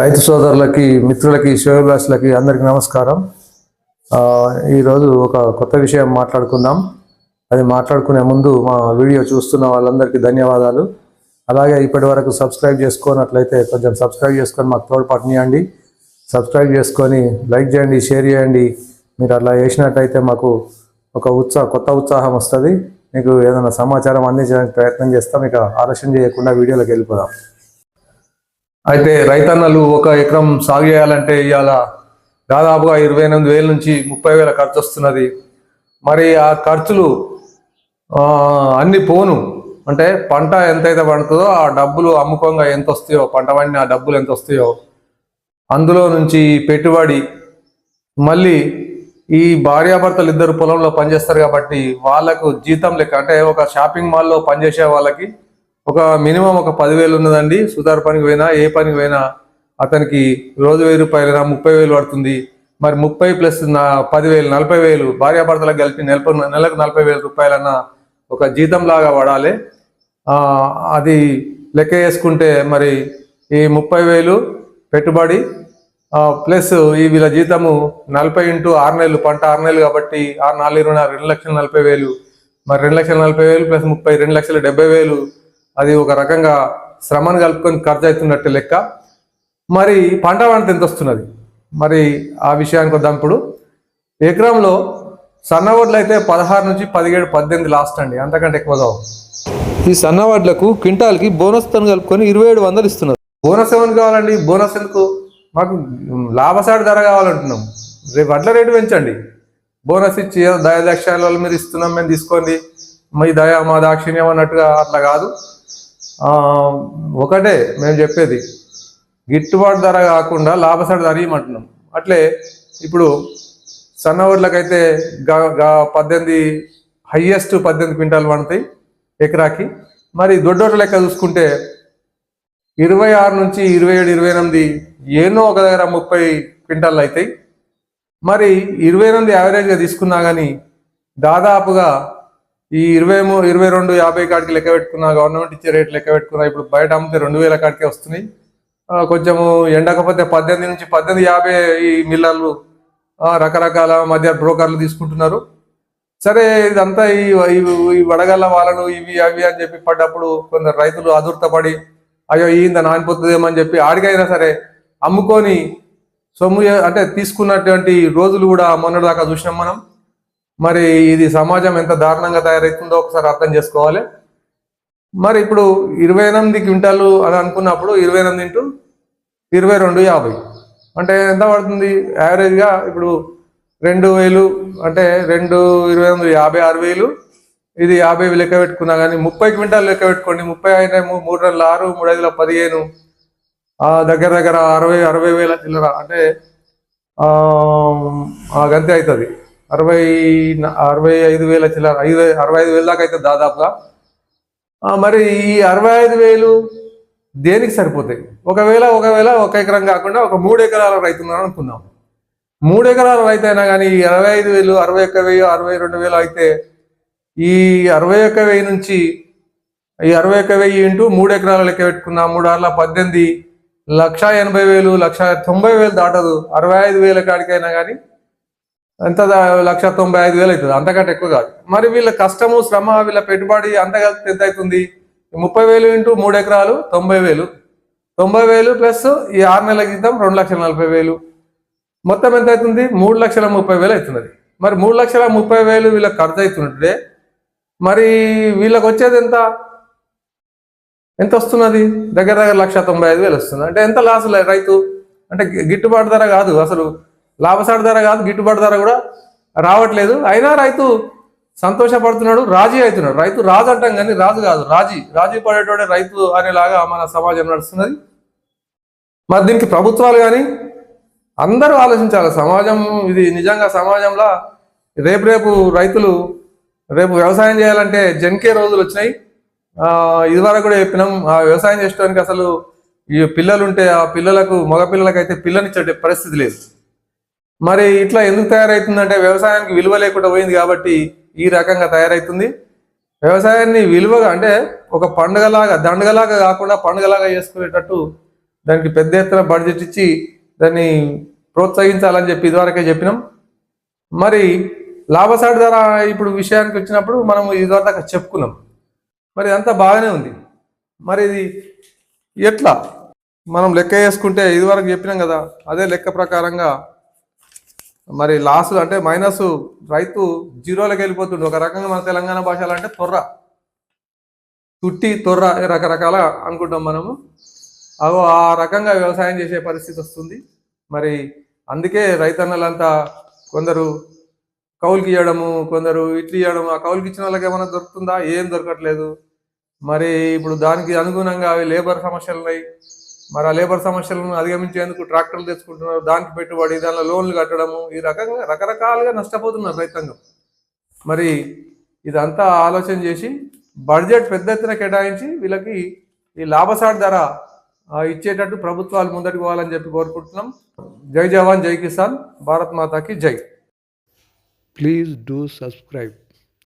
రైతు సోదరులకి మిత్రులకి శ్రేయోభిలాషులకి అందరికీ నమస్కారం. ఈరోజు ఒక కొత్త విషయం మాట్లాడుకుందాం. అది మాట్లాడుకునే ముందు మా వీడియో చూస్తున్న వాళ్ళందరికీ ధన్యవాదాలు. అలాగే ఇప్పటి వరకు సబ్స్క్రైబ్ చేసుకున్నట్లయితే కొంచెం సబ్స్క్రైబ్ చేసుకొని మాకు తోడ్పాటునియండి సబ్స్క్రైబ్ చేసుకొని లైక్ చేయండి షేర్ చేయండి. మీరు అట్లా చేసినట్టయితే మాకు ఒక ఉత్సాహ కొత్త ఉత్సాహం వస్తుంది. మీకు ఏదైనా సమాచారం అందించడానికి ప్రయత్నం చేస్తాం. ఇక ఆలస్యం చేయకుండా వీడియోలోకి వెళ్ళిపోదాం. అయితే రైతన్నలు ఒక ఎకరం సాగు చేయాలంటే ఇవాళ దాదాపుగా ఇరవై ఎనిమిది వేల నుంచి ముప్పై వేల ఖర్చు వస్తున్నది. మరి ఆ ఖర్చులు అన్ని పోను. అంటే పంట ఎంతైతే పండుతుందో ఆ డబ్బులు అమ్ముకంగా ఎంత వస్తాయో పంట పండిన ఆ డబ్బులు ఎంత వస్తాయో. అందులో నుంచి పెట్టుబడి మళ్ళీ ఈ భార్యాభర్తలు ఇద్దరు పొలంలో పనిచేస్తారు కాబట్టి వాళ్ళకు జీతం లెక్క అంటే ఒక షాపింగ్ మాల్లో పనిచేసే వాళ్ళకి ఒక మినిమం ఒక పదివేలు ఉన్నదండి. సుతార్ పనికి పోయినా ఏ పనికి పోయినా అతనికి రోజు వెయ్యి రూపాయలు ముప్పై వేలు పడుతుంది. మరి ముప్పై ప్లస్ నా పదివేలు నలభై వేలు భార్యాభర్తలకు కలిపి నెలకు నెలకు నలభై వేల రూపాయలన్న ఒక జీతం లాగా పడాలి అది లెక్క వేసుకుంటే మరి ఈ ముప్పై వేలు పెట్టుబడి ప్లస్ ఈ వీళ్ళ జీతము నలభై ఇంటూ ఆరు నెలలు పంట ఆరు నెలలు కాబట్టి ఆరు నాలుగు ఇరవై నాలుగు రెండు లక్షల నలభై వేలు. మరి రెండు లక్షల నలభై వేలు ప్లస్ ముప్పై రెండు లక్షల డెబ్బై వేలు అది ఒక రకంగా శ్రమను కలుపుకొని ఖర్చు అవుతున్నట్టు లెక్క. మరి పంట పంట ఎంత వస్తున్నది మరి ఆ విషయానికి వద్దాం ఇప్పుడు. ఎకరంలో సన్న వడ్లు అయితే పదహారు నుంచి పదిహేడు పద్దెనిమిది లాస్ట్ అండి. అంతకంటే ఎక్కువ కావు. ఈ సన్నవడ్లకు క్వింటాల్కి బోనస్ తను కలుపుకొని ఇరవై ఏడు వందలు ఇస్తున్నారు. బోనస్ ఏమని కావాలండి? బోనస్ ఎందుకు? మాకు లాభసాటి ధర కావాలంటున్నాం. రేపు వడ్ల రేటు పెంచండి. బోనస్ ఇచ్చి ఏదో మీరు ఇస్తున్నాం మేము తీసుకోండి. మీ దయా మా దాక్షిణ్యం అన్నట్టుగా అట్లా కాదు. ఒకటే మేము చెప్పేది గిట్టుబాటు ధర కాకుండా లాభసాటి ధర ఇవ్వమంటున్నాం. అట్లే ఇప్పుడు సన్నవడ్లకైతే గా- గా- పద్దెనిమిది హయ్యెస్ట్ పద్దెనిమిది క్వింటాలు పండుతాయి ఎకరాకి. మరి దొడ్డోట్ల లెక్క చూసుకుంటే ఇరవై ఆరు నుంచి ఇరవై ఏడు ఇరవై ఎనిమిది ఏనో ఒక దగ్గర ముప్పై క్వింటాలు అవుతాయి. మరి ఇరవై ఎనిమిది యావరేజ్గా తీసుకున్నా కానీ దాదాపుగా ఈ ఇరవై ఇరవై రెండు యాభై కాడికి లెక్క పెట్టుకున్నా గవర్నమెంట్ ఇచ్చే రేట్ లెక్క పెట్టుకున్నా ఇప్పుడు బయట అమ్మితే రెండు వేల కాడికే వస్తున్నాయి. కొంచెము ఎండకపోతే పద్దెనిమిది నుంచి పద్దెనిమిది యాభై ఈ మిల్లర్లు రకరకాల మధ్య బ్రోకర్లు తీసుకుంటున్నారు. సరే ఇదంతా ఈ ఈ- వడగళ్ళ వాళ్ళను ఇవి అవి అని చెప్పి పడ్డప్పుడు కొందరు రైతులు అదుర్తపడి అయ్యో ఈంద నానిపోతుందేమో అని చెప్పి ఆడికైనా సరే అమ్ముకొని సొమ్ము అంటే తీసుకున్నటువంటి రోజులు కూడా మొన్నటి దాకా చూసినాం మనం. మరి ఇది సమాజం ఎంత దారుణంగా తయారవుతుందో ఒకసారి అర్థం చేసుకోవాలి. మరి ఇప్పుడు ఇరవై ఎనిమిది క్వింటాలు అని అనుకున్నప్పుడు ఇరవై ఎనిమిది ఇంటూ ఇరవై రెండు యాభై. అంటే ఎంత పడుతుంది? యావరేజ్గా ఇప్పుడు రెండు వేలు అంటే రెండు ఇరవై ఎనిమిది యాభై ఆరు వేలు. ఇది యాభై లెక్క పెట్టుకున్నా కానీ ముప్పై క్వింటాలు లెక్క పెట్టుకోండి. ముప్పై అయినా మూడు నెలల ఆరు మూడు ఐదుల పదిహేను. ఆ దగ్గర దగ్గర అరవై అరవై వేల చిల్లర. అంటే ఆ ఆ గంతే అవుతుంది. అరవై అరవై ఐదు వేల చిల్లర ఐదు అరవై ఐదు వేల దాకా అయితే దాదాపుగా. మరి ఈ అరవై ఐదు వేలు దేనికి సరిపోతాయి? ఒకవేళ ఒకవేళ ఒక ఎకరం కాకుండా ఒక మూడు ఎకరాల రైతు ఉన్నాడు అనుకుందాం. మూడు ఎకరాల రైతు అయినా కానీ ఈ అరవై ఐదు వేలు అరవై ఒక్క వెయ్యి అరవై రెండు వేలు అయితే ఈ అరవై ఒక్క వెయ్యి నుంచి ఈ అరవై ఒక్క వెయ్యి ఇంటూ మూడు ఎకరాల లెక్క పెట్టుకున్నా మూడు ఆర్ల పద్దెనిమిది లక్ష ఎనభై వేలు లక్ష తొంభై వేలు దాటదు. అరవై ఐదు వేల కాడికైనా కానీ ఎంత లక్ష తొంభై ఐదు వేలు అవుతుంది. అంతకంటే ఎక్కువ కాదు. మరి వీళ్ళ కష్టము శ్రమ వీళ్ళ పెట్టుబడి అంత కలిపి ఎంత అవుతుంది? ముప్పై వేలు ఇంటూ మూడు ఎకరాలు తొంభై వేలు. తొంభై వేలు ప్లస్ ఈ ఆరు నెలల క్రితం రెండు లక్షల నలభై వేలు. మొత్తం ఎంత అవుతుంది? మూడు లక్షల ముప్పై వేలు అవుతున్నది. మరి మూడు లక్షల ముప్పై వేలు వీళ్ళకి ఖర్చు అవుతుంటే మరి వీళ్ళకి వచ్చేది ఎంత? ఎంత వస్తున్నది? దగ్గర దగ్గర లక్ష తొంభై ఐదు వేలు వస్తుంది. అంటే ఎంత లాస్ రైతు? అంటే గిట్టుబాటు ధర కాదు అసలు. లాభసాటి ధర కాదు గిట్టుబాటు ధర కూడా రావట్లేదు. అయినా రైతు సంతోషపడుతున్నాడు రాజీ అవుతున్నాడు. రైతు రాజు అంటాం కానీ రాజు కాదు రాజీ. రాజీ పడేటోడే రైతు అనేలాగా మన సమాజం నడుస్తున్నది. మరి దీనికి ప్రభుత్వాలు కానీ అందరూ ఆలోచించాలి. సమాజం ఇది నిజంగా సమాజంలో రేపు రేపు రైతులు రేపు వ్యవసాయం చేయాలంటే జన్కే రోజులు వచ్చినాయి. ఇదివరకు కూడా చెప్పినాం ఆ వ్యవసాయం చేసుకోవడానికి అసలు ఈ పిల్లలు ఉంటే ఆ పిల్లలకు మగపిల్లలకు అయితే పిల్లనిచ్చే పరిస్థితి లేదు. మరి ఇట్లా ఎందుకు తయారవుతుందంటే వ్యవసాయానికి విలువ లేకుండా పోయింది కాబట్టి ఈ రకంగా తయారవుతుంది వ్యవసాయాన్ని విలువగా అంటే ఒక పండుగలాగా దండగలాగా కాకుండా పండుగలాగా చేసుకునేటట్టు దానికి పెద్ద ఎత్తున బడ్జెట్ ఇచ్చి దాన్ని ప్రోత్సహించాలని చెప్పి ఇదివరకే చెప్పినాం. మరి లాభసాటి ధర ఇప్పుడు విషయానికి వచ్చినప్పుడు మనం ఇదివరకు చెప్పుకున్నాం. మరి అంతా బాగానే ఉంది. మరి ఇది ఎట్లా? మనం లెక్క వేసుకుంటే ఇదివరకు చెప్పినాం కదా అదే లెక్క ప్రకారంగా మరి లాస్ అంటే మైనస్ రైతు జీరోలోకి వెళ్ళిపోతుండే. ఒక రకంగా మన తెలంగాణ భాషలో అంటే తొర్ర. తుట్టి తొర్ర రకరకాల అనుకుంటాం మనము. అవి ఆ రకంగా వ్యవసాయం చేసే పరిస్థితి వస్తుంది. మరి అందుకే రైతన్నలంతా కొందరు కౌలుకి ఇవ్వడము కొందరు ఇట్లు ఇవ్వడము ఆ కౌలుకి ఇచ్చిన వాళ్ళకి ఏమైనా దొరుకుతుందా? ఏం దొరకట్లేదు. మరి ఇప్పుడు దానికి అనుగుణంగా అవి లేబర్ సమస్యలు ఉన్నాయి మరి ఆ లేబర్ సమస్యలను అధిగమించేందుకు ట్రాక్టర్లు తెచ్చుకుంటున్నారు. దానికి పెట్టుబడి దానిలో లోన్లు కట్టడము ఈ రకంగా రకరకాలుగా నష్టపోతున్నారు రైతాంగం. మరి ఇదంతా ఆలోచన చేసి బడ్జెట్ పెద్ద ఎత్తున కేటాయించి వీళ్ళకి ఈ లాభసాటి ధర ఇచ్చేటట్టు ప్రభుత్వాలు ముందటికి పోవాలని చెప్పి కోరుకుంటున్నాం. జై జవాన్ జై కిసాన్. భారత్ మాతాకి జై. Please do subscribe